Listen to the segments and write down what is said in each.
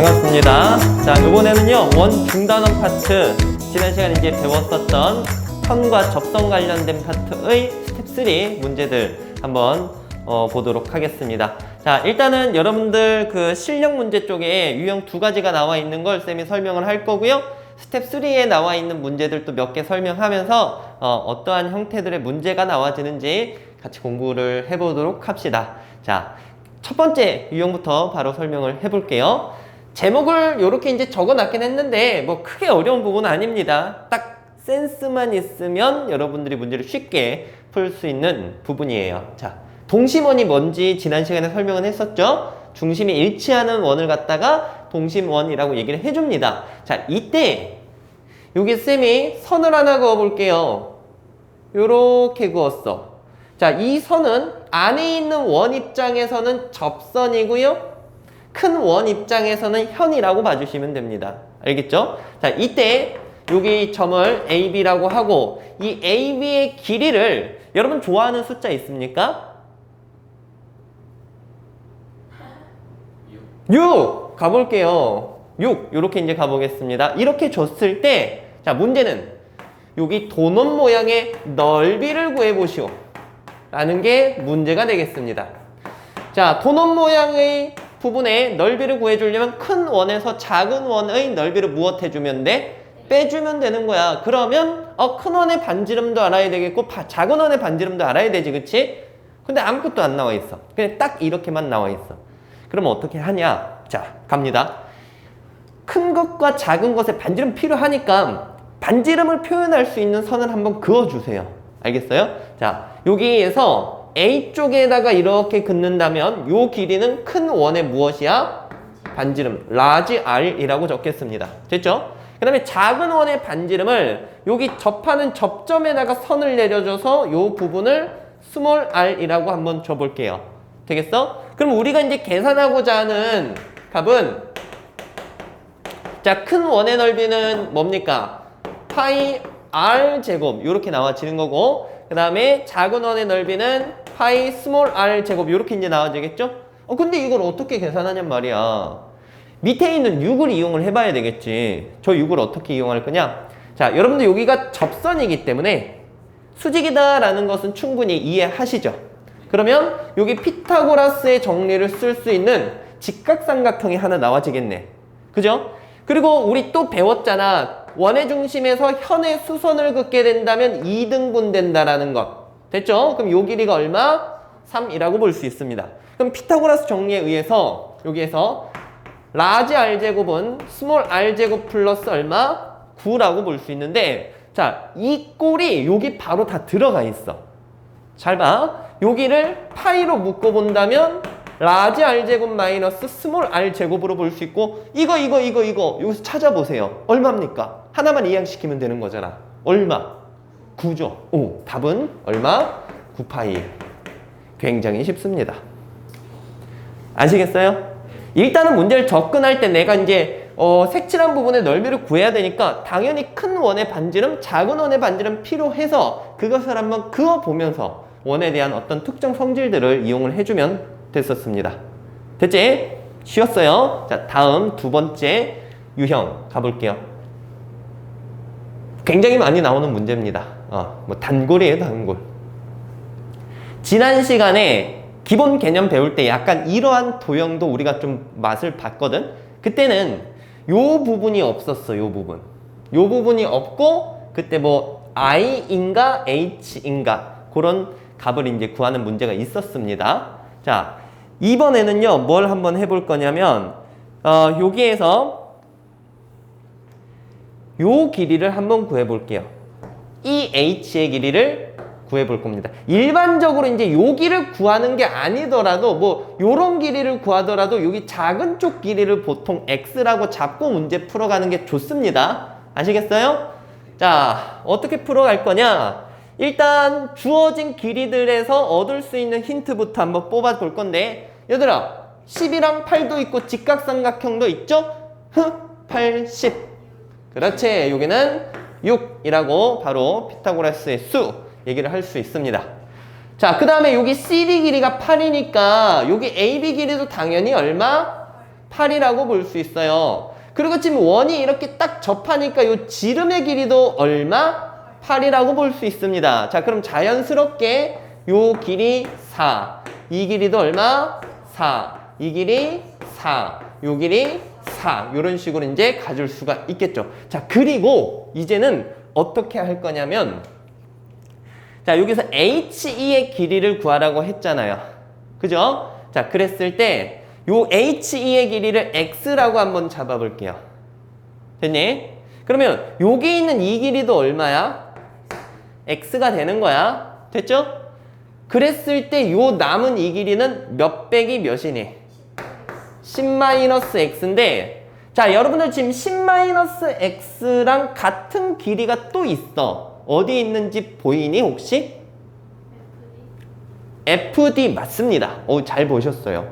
반갑습니다. 자, 이번에는요, 원 중단원 파트, 지난 시간에 이제 배웠었던 선과 접선 관련된 파트의 스텝 3 문제들 한번 어, 보도록 하겠습니다. 자, 일단은 여러분들 그 실력 문제 쪽에 유형 두 가지가 나와 있는 걸 쌤이 설명을 할 거고요. 스텝 3에 나와 있는 문제들도 몇 개 설명하면서 어, 떠한 형태들의 문제가 나와지는지 같이 공부를 해보도록 합시다. 자, 첫 번째 유형부터 바로 설명을 해볼게요. 제목을 이렇게 이제 적어놨긴 했는데 뭐 크게 어려운 부분은 아닙니다. 딱 센스만 있으면 여러분들이 문제를 쉽게 풀 수 있는 부분이에요. 자, 동심원이 뭔지 지난 시간에 설명은 했었죠. 중심이 일치하는 원을 갖다가 동심원이라고 얘기를 해줍니다. 자, 이때 여기 쌤이 선을 하나 그어볼게요. 요렇게 그었어. 자, 이 선은 안에 있는 원 입장에서는 접선이고요. 큰 원 입장에서는 현이라고 봐주시면 됩니다. 알겠죠? 자, 이때 여기 점을 AB라고 하고 이 AB의 길이를 여러분 좋아하는 숫자 있습니까? 6 가볼게요. 6 이렇게 이제 가보겠습니다. 이렇게 줬을 때 자 문제는 여기 도넛 모양의 넓이를 구해보시오. 라는 게 문제가 되겠습니다. 자, 도넛 모양의 부분의 넓이를 구해주려면 큰 원에서 작은 원의 넓이를 무엇 해주면 돼? 빼주면 되는 거야. 그러면 어, 큰 원의 반지름도 알아야 되겠고 바- 작은 원의 반지름도 알아야 되지, 그치? 근데 아무것도 안 나와 있어. 그냥 딱 이렇게만 나와 있어. 그러면 어떻게 하냐? 자, 갑니다. 큰 것과 작은 것의 반지름 필요하니까 반지름을 표현할 수 있는 선을 한번 그어주세요. 알겠어요? 자, 여기에서 A 쪽에다가 이렇게 긋는다면 요 길이는 큰 원의 무엇이야? 반지름, 라지 R이라고 적겠습니다. 됐죠? 그 다음에 작은 원의 반지름을 여기 접하는 접점에다가 선을 내려줘서 요 부분을 스몰 r이라고 한번 줘볼게요. 되겠어? 그럼 우리가 이제 계산하고자 하는 값은 자, 큰 원의 넓이는 뭡니까? 파이 r 제곱 이렇게 나와지는 거고 그 다음에 작은 원의 넓이는 파이 스몰 r 제곱 이렇게 이제 나와지겠죠? 어 근데 이걸 어떻게 계산하냔 말이야. 밑에 있는 6을 이용을 해봐야 되겠지. 저 6을 어떻게 이용할 거냐? 자, 여러분들 여기가 접선이기 때문에 수직이다라는 것은 충분히 이해하시죠? 그러면 여기 피타고라스의 정리를 쓸 수 있는 직각삼각형이 하나 나와지겠네. 그죠? 그리고 우리 또 배웠잖아. 원의 중심에서 현의 수선을 긋게 된다면 2등분 된다라는 것. 됐죠? 그럼 요 길이가 얼마? 3이라고 볼 수 있습니다. 그럼 피타고라스 정리에 의해서 여기에서 라지 r제곱은 스몰 r제곱 플러스 얼마? 9라고 볼 수 있는데 자, 이 꼴이 여기 바로 다 들어가 있어. 잘 봐. 여기를 파이로 묶어본다면 라지 r제곱 마이너스 스몰 r제곱으로 볼 수 있고 이거 이거 이거 이거 여기서 찾아보세요. 얼마입니까? 하나만 이항시키면 되는 거잖아. 얼마? 9죠. 오, 답은 얼마? 9파이. 굉장히 쉽습니다. 아시겠어요? 일단은 문제를 접근할 때 내가 이제 어, 색칠한 부분의 넓이를 구해야 되니까 당연히 큰 원의 반지름, 작은 원의 반지름 필요해서 그것을 한번 그어보면서 원에 대한 어떤 특정 성질들을 이용을 해주면 됐었습니다. 됐지? 쉬웠어요. 자, 다음 두 번째 유형 가볼게요. 굉장히 많이 나오는 문제입니다. 어, 뭐 단골이에요, 단골. 지난 시간에 기본 개념 배울 때 약간 이러한 도형도 우리가 좀 맛을 봤거든. 그때는 요 부분이 없었어. 요 부분. 요 부분이 없고 그때 뭐 i인가 h인가 그런 값을 이제 구하는 문제가 있었습니다. 자, 이번에는요. 뭘 한번 해볼 거냐면 어, 여기에서 요 길이를 한번 구해 볼게요. 이 h의 길이를 구해 볼 겁니다. 일반적으로 이제 여기를 구하는 게 아니더라도 뭐 요런 길이를 구하더라도 여기 작은 쪽 길이를 보통 x라고 잡고 문제 풀어가는 게 좋습니다. 아시겠어요? 자, 어떻게 풀어갈 거냐? 일단 주어진 길이들에서 얻을 수 있는 힌트부터 한번 뽑아 볼 건데 얘들아 10이랑 8도 있고 직각삼각형도 있죠? 흑, 8, 10 그렇지 여기는 6이라고 바로 피타고라스의 수 얘기를 할 수 있습니다. 자, 그 다음에 여기 CD 길이가 8이니까 여기 AB 길이도 당연히 얼마? 8이라고 볼 수 있어요. 그리고 지금 원이 이렇게 딱 접하니까 요 지름의 길이도 얼마? 8이라고 볼 수 있습니다. 자, 그럼 자연스럽게 요 길이 4. 이 길이도 얼마? 4. 이 길이 4. 요 길이 4. 요런 식으로 이제 가질 수가 있겠죠. 자, 그리고 이제는 어떻게 할 거냐면 자, 여기서 HE의 길이를 구하라고 했잖아요. 그죠? 자, 그랬을 때 요 HE의 길이를 X라고 한번 잡아볼게요. 됐니? 그러면 여기 있는 이 길이도 얼마야? X가 되는 거야. 됐죠? 그랬을 때 요 남은 이 길이는 몇 빼기 몇이니? 10-x인데 자 여러분들 지금 10-x랑 같은 길이가 또 있어. 어디 있는지 보이니 혹시? FD 맞습니다. 오, 잘 보셨어요.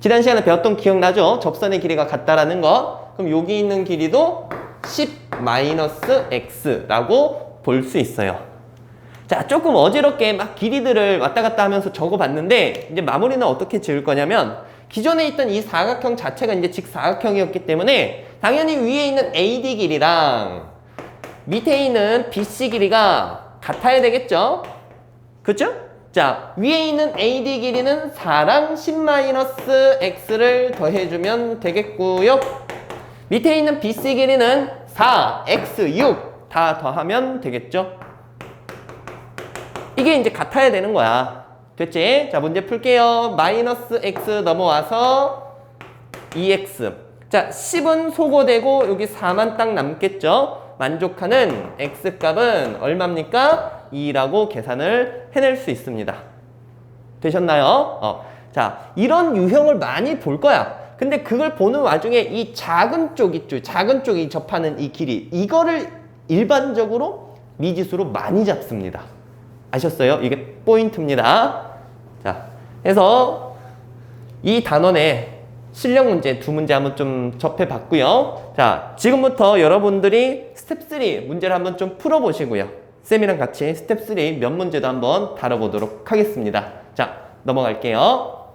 지난 시간에 배웠던 기억나죠? 접선의 길이가 같다라는 거. 그럼 여기 있는 길이도 10-x라고 볼 수 있어요. 자, 조금 어지럽게 막 길이들을 왔다 갔다 하면서 적어봤는데 이제 마무리는 어떻게 지을 거냐면 기존에 있던 이 사각형 자체가 이제 직사각형이었기 때문에 당연히 위에 있는 AD 길이랑 밑에 있는 BC 길이가 같아야 되겠죠? 그죠? 자, 위에 있는 AD 길이는 4랑 10-x를 더해주면 되겠고요. 밑에 있는 BC 길이는 4, x, 6 다 더하면 되겠죠? 이게 이제 같아야 되는 거야. 됐지? 자, 문제 풀게요. 마이너스 x 넘어와서 2x. 자, 10은 소거되고 여기 4만 딱 남겠죠? 만족하는 x 값은 얼마입니까? 2라고 계산을 해낼 수 있습니다. 되셨나요? 어. 자, 이런 유형을 많이 볼 거야. 근데 그걸 보는 와중에 이 작은 쪽 있죠. 작은 쪽이 접하는 이 길이. 이거를 일반적으로 미지수로 많이 잡습니다. 아셨어요? 이게 포인트입니다. 자, 해서 이 단원의 실력 문제 두 문제 한번 좀 접해 봤고요. 자, 지금부터 여러분들이 스텝 3 문제를 한번 좀 풀어 보시고요. 쌤이랑 같이 스텝 3 몇 문제도 한번 다뤄 보도록 하겠습니다. 자, 넘어갈게요.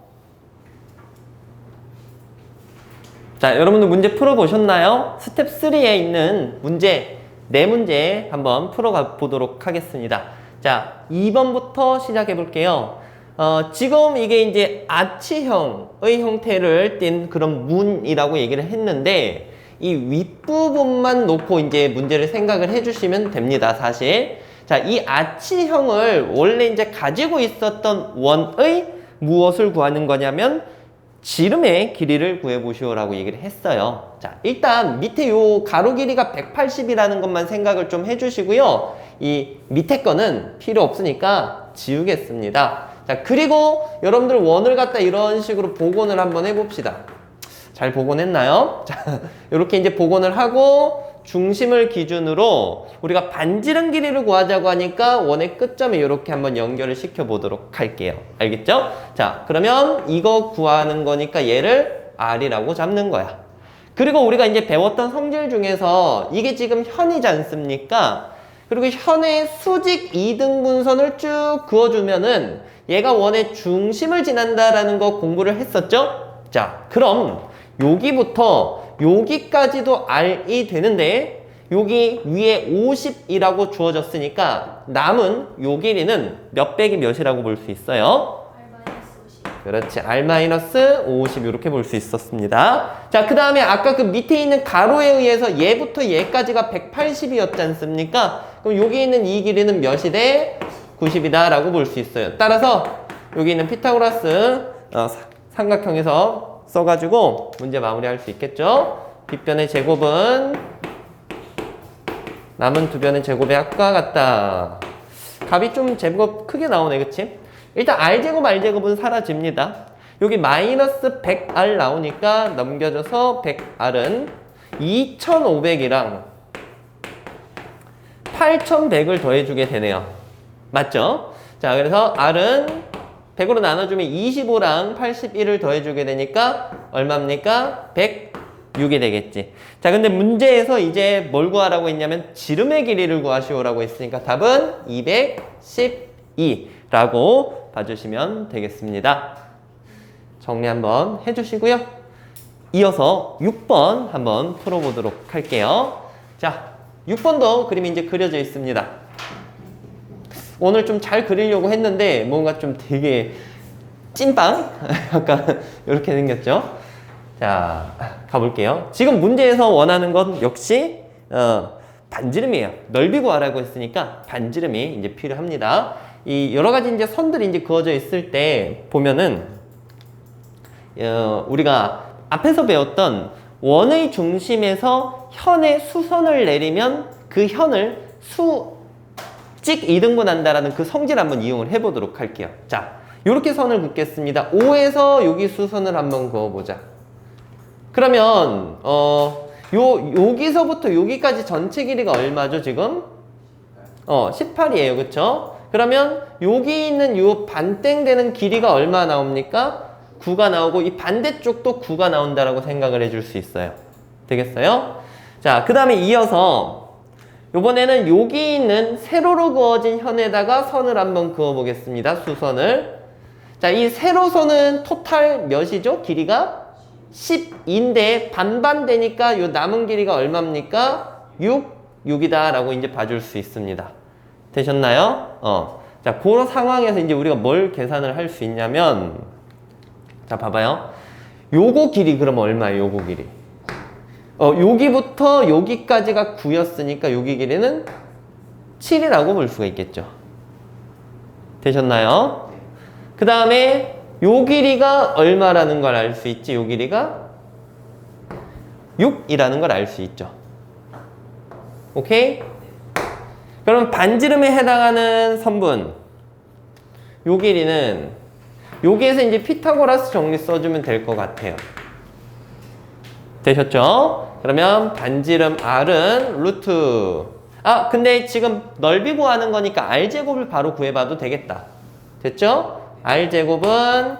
자, 여러분들 문제 풀어 보셨나요? 스텝 3에 있는 문제 네 문제 한번 풀어 보도록 하겠습니다. 자, 2번부터 시작해 볼게요. 어, 지금 이게 이제 아치형의 형태를 띈 그런 문이라고 얘기를 했는데 이 윗부분만 놓고 이제 문제를 생각을 해주시면 됩니다, 사실. 자, 이 아치형을 원래 이제 가지고 있었던 원의 무엇을 구하는 거냐면 지름의 길이를 구해보시오라고 얘기를 했어요. 자, 일단 밑에 요 가로 길이가 180이라는 것만 생각을 좀 해주시고요. 이 밑에 거는 필요 없으니까 지우겠습니다. 자, 그리고 여러분들 원을 갖다 이런 식으로 복원을 한번 해봅시다. 잘 복원했나요? 자, 이렇게 이제 복원을 하고 중심을 기준으로 우리가 반지름 길이를 구하자고 하니까 원의 끝점에 이렇게 한번 연결을 시켜 보도록 할게요. 알겠죠? 자, 그러면 이거 구하는 거니까 얘를 R이라고 잡는 거야. 그리고 우리가 이제 배웠던 성질 중에서 이게 지금 현이지 않습니까? 그리고 현의 수직 이등분선을 쭉 그어주면은 얘가 원의 중심을 지난다라는 거 공부를 했었죠? 자, 그럼 여기부터 여기까지도 R이 되는데 여기 위에 50이라고 주어졌으니까 남은 요 길이는 몇 빼기 몇이라고 볼 수 있어요? 그렇지. R-50 이렇게 볼 수 있었습니다. 자, 그 다음에 아까 그 밑에 있는 가로에 의해서 얘부터 얘까지가 180이었지 않습니까? 그럼 여기 있는 이 길이는 몇이 돼? 90이다 라고 볼 수 있어요. 따라서 여기 있는 피타고라스 어, 삼각형에서 써가지고 문제 마무리할 수 있겠죠? 뒷변의 제곱은 남은 두 변의 제곱의 합과 같다. 값이 좀 제곱 크게 나오네, 그치? 일단 R제곱, R제곱은 사라집니다. 여기 마이너스 100R 나오니까 넘겨져서 100R은 2500이랑 8100을 더해주게 되네요. 맞죠? 자, 그래서 R은 100으로 나눠주면 25랑 81을 더해주게 되니까 얼마입니까? 106이 되겠지. 자, 근데 문제에서 이제 뭘 구하라고 했냐면 지름의 길이를 구하시오라고 했으니까 답은 212라고 봐주시면 되겠습니다. 정리 한번 해주시고요. 이어서 6번 한번 풀어보도록 할게요. 자, 6번도 그림이 이제 그려져 있습니다. 오늘 좀 잘 그리려고 했는데 뭔가 좀 되게 찐빵? 약간 이렇게 생겼죠? 자, 가볼게요. 지금 문제에서 원하는 건 역시 어, 반지름이에요. 넓이 구하라고 했으니까 반지름이 이제 필요합니다. 이 여러 가지 이제 선들이 이제 그어져 있을 때 보면은 어, 우리가 앞에서 배웠던 원의 중심에서 현의 수선을 내리면 그 현을 수 직 이등분한다라는 그 성질 한번 이용을 해보도록 할게요. 자, 이렇게 선을 긋겠습니다. 5에서 여기 수선을 한번 그어보자. 그러면 어, 요 여기서부터 여기까지 전체 길이가 얼마죠 지금? 어, 18이에요, 그쵸? 그러면 여기 있는 요 반땡되는 길이가 얼마 나옵니까? 9가 나오고 이 반대쪽도 9가 나온다라고 생각을 해줄 수 있어요. 되겠어요? 자, 그 다음에 이어서 요번에는 여기 있는 세로로 그어진 현에다가 선을 한번 그어 보겠습니다. 수선을. 자, 이 세로선은 토탈 몇이죠? 길이가 10인데 반반 되니까 요 남은 길이가 얼마입니까? 6, 6이다 라고 이제 봐줄 수 있습니다. 되셨나요? 어. 자, 그런 상황에서 이제 우리가 뭘 계산을 할 수 있냐면, 자, 봐봐요. 요거 길이 그럼 얼마예요? 요거 길이. 어, 여기부터 여기까지가 9였으니까 여기 길이는 7이라고 볼 수가 있겠죠. 되셨나요? 그 다음에 요 길이가 얼마라는 걸 알 수 있지? 요 길이가 6이라는 걸 알 수 있죠. 오케이? 그럼 반지름에 해당하는 선분 요 길이는 여기에서 이제 피타고라스 정리 써주면 될 것 같아요. 되셨죠? 그러면 반지름 R은 루트 아 근데 지금 넓이 구하는 거니까 R제곱을 바로 구해봐도 되겠다. 됐죠? R제곱은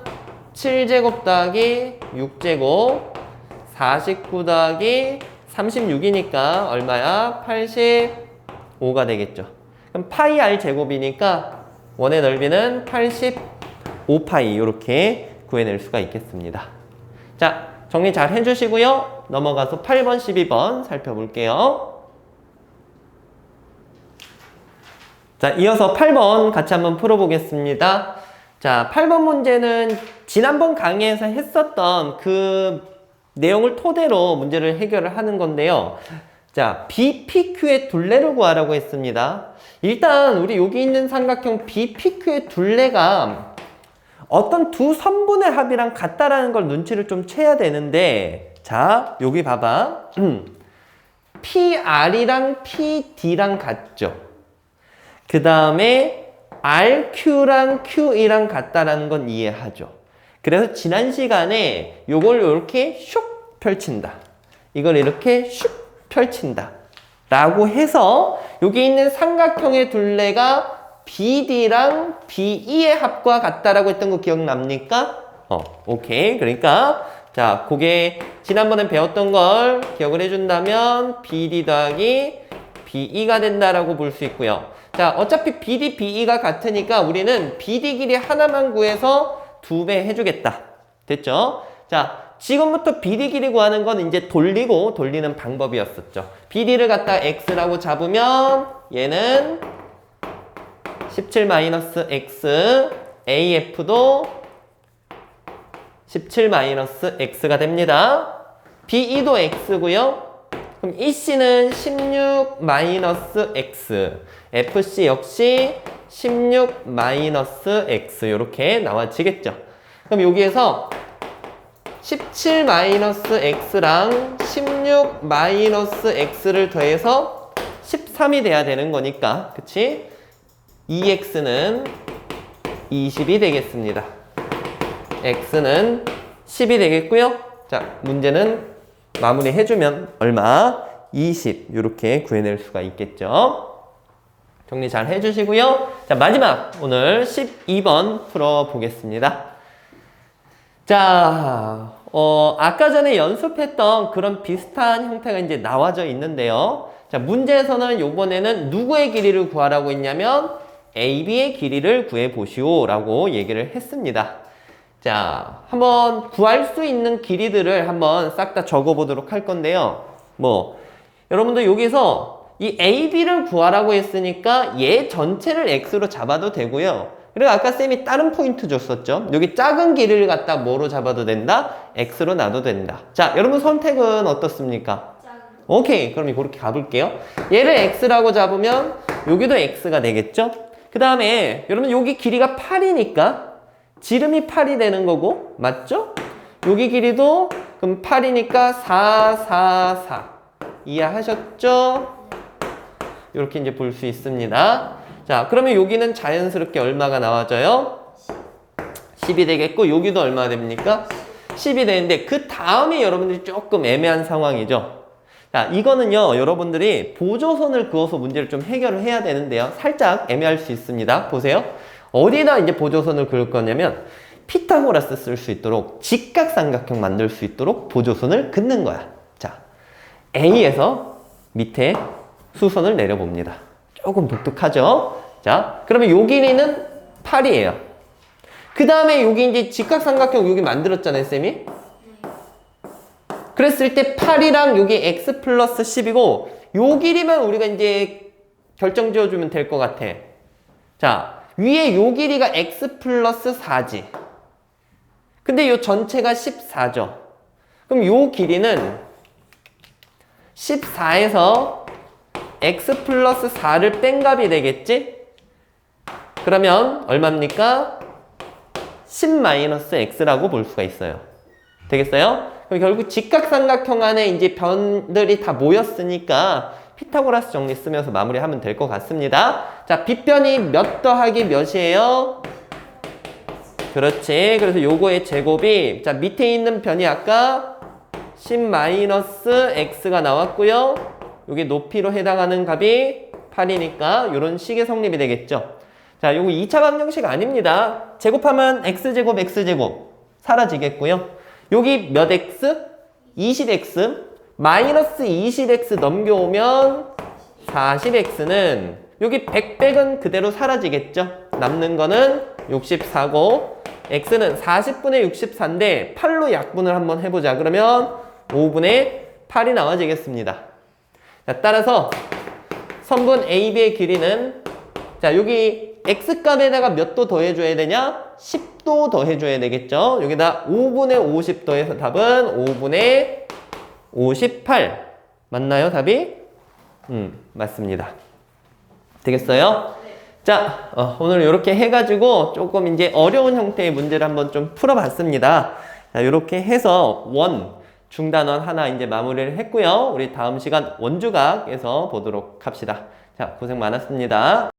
7제곱 더하기 6제곱 49 더하기 36이니까 얼마야? 85가 되겠죠. 그럼 파이 R 제곱이니까 원의 넓이는 85파이 이렇게 구해낼 수가 있겠습니다. 자, 정리 잘 해주시고요. 넘어가서 8번, 12번 살펴볼게요. 자, 이어서 8번 같이 한번 풀어보겠습니다. 자, 8번 문제는 지난번 강의에서 했었던 그 내용을 토대로 문제를 해결을 하는 건데요. 자, BPQ의 둘레를 구하라고 했습니다. 일단 우리 여기 있는 삼각형 BPQ의 둘레가 어떤 두 선분의 합이랑 같다라는 걸 눈치를 좀 채야 되는데 자, 여기 봐봐. PR이랑 PD랑 같죠. 그 다음에 RQ랑 QE랑 같다라는 건 이해하죠. 그래서 지난 시간에 요걸 이렇게 슉 펼친다. 이걸 이렇게 슉 펼친다. 라고 해서 여기 있는 삼각형의 둘레가 BD랑 BE의 합과 같다라고 했던 거 기억납니까? 어, 오케이. 그러니까 자, 그게 지난번에 배웠던 걸 기억을 해준다면 BD 더하기 BE가 된다라고 볼 수 있고요. 자, 어차피 BD, BE가 같으니까 우리는 BD 길이 하나만 구해서 두 배 해주겠다. 됐죠? 자, 지금부터 BD 길이 구하는 건 이제 돌리고 돌리는 방법이었었죠. BD를 갖다 X라고 잡으면 얘는 17-X, AF도 17-X가 됩니다. BE도 X고요. 그럼 EC는 16-X, FC 역시 16-X 이렇게 나와지겠죠. 그럼 여기에서 17-x랑 16-x를 더해서 13이 돼야 되는 거니까 그치? 2x는 20이 되겠습니다. x는 10이 되겠고요. 자, 문제는 마무리 해주면 얼마? 20 이렇게 구해낼 수가 있겠죠. 정리 잘 해주시고요. 자, 마지막 오늘 12번 풀어보겠습니다. 자, 어, 아까 전에 연습했던 그런 비슷한 형태가 이제 나와져 있는데요. 자, 문제에서는 요번에는 누구의 길이를 구하라고 했냐면 AB의 길이를 구해 보시오 라고 얘기를 했습니다. 자, 한번 구할 수 있는 길이들을 한번 싹 다 적어 보도록 할 건데요. 뭐, 여러분들 여기서 이 AB를 구하라고 했으니까 얘 전체를 X로 잡아도 되고요. 그리고 아까 쌤이 다른 포인트 줬었죠. 여기 작은 길이를 갖다 뭐로 잡아도 된다? X로 놔도 된다. 자, 여러분 선택은 어떻습니까? 오케이. 그럼 그렇게 가볼게요. 얘를 X라고 잡으면 여기도 X가 되겠죠? 그 다음에 여러분 여기 길이가 8이니까 지름이 8이 되는 거고 맞죠? 여기 길이도 그럼 8이니까 4, 4, 4 이해하셨죠? 이렇게 이제 볼 수 있습니다. 자, 그러면 여기는 자연스럽게 얼마가 나와져요? 10이 되겠고 여기도 얼마 됩니까? 10이 되는데 그 다음에 여러분들이 조금 애매한 상황이죠. 자, 이거는요, 여러분들이 보조선을 그어서 문제를 좀 해결을 해야 되는데요. 살짝 애매할 수 있습니다. 보세요. 어디다 이제 보조선을 그을 거냐면, 피타고라스 쓸 수 있도록, 직각삼각형 만들 수 있도록 보조선을 긋는 거야. 자, A에서 밑에 수선을 내려봅니다. 조금 독특하죠? 자, 그러면 요 길이는 8이에요. 그 다음에 여기 이제 직각삼각형 여기 만들었잖아요, 쌤이? 그랬을 때 8이랑 여기 x 플러스 10이고 요 길이만 우리가 이제 결정 지어주면 될 것 같아. 자, 위에 요 길이가 x 플러스 4지. 근데 요 전체가 14죠. 그럼 요 길이는 14에서 x 플러스 4를 뺀 값이 되겠지? 그러면 얼마입니까? 10-x라고 볼 수가 있어요. 되겠어요? 결국 직각삼각형 안에 이제 변들이 다 모였으니까 피타고라스 정리 쓰면서 마무리하면 될 것 같습니다. 자, 빗변이 몇 더하기 몇이에요? 그렇지. 그래서 요거의 제곱이 자 밑에 있는 변이 아까 10-x가 나왔고요. 여기 높이로 해당하는 값이 8이니까 이런 식의 성립이 되겠죠. 자, 요거 2차 방정식 아닙니다. 제곱하면 x제곱 x제곱 사라지겠고요. 여기 몇 x? 20x 마이너스 20x 넘겨오면 40x는 여기 100백은 그대로 사라지겠죠. 남는 거는 64고 x는 40분의 64인데 8로 약분을 한번 해보자. 그러면 5분의 8이 나와지겠습니다. 자, 따라서 선분 AB의 길이는 자 여기 x값에다가 몇 도 더해줘야 되냐? 10도 더해줘야 되겠죠? 여기다 5분의 50 더해서 답은 5분의 58 맞나요 답이? 음 맞습니다 되겠어요? 자 어, 오늘 이렇게 해가지고 조금 이제 어려운 형태의 문제를 한번 좀 풀어봤습니다 자 이렇게 해서 원 중단원 하나 이제 마무리를 했고요 우리 다음 시간 원주각에서 보도록 합시다 자 고생 많았습니다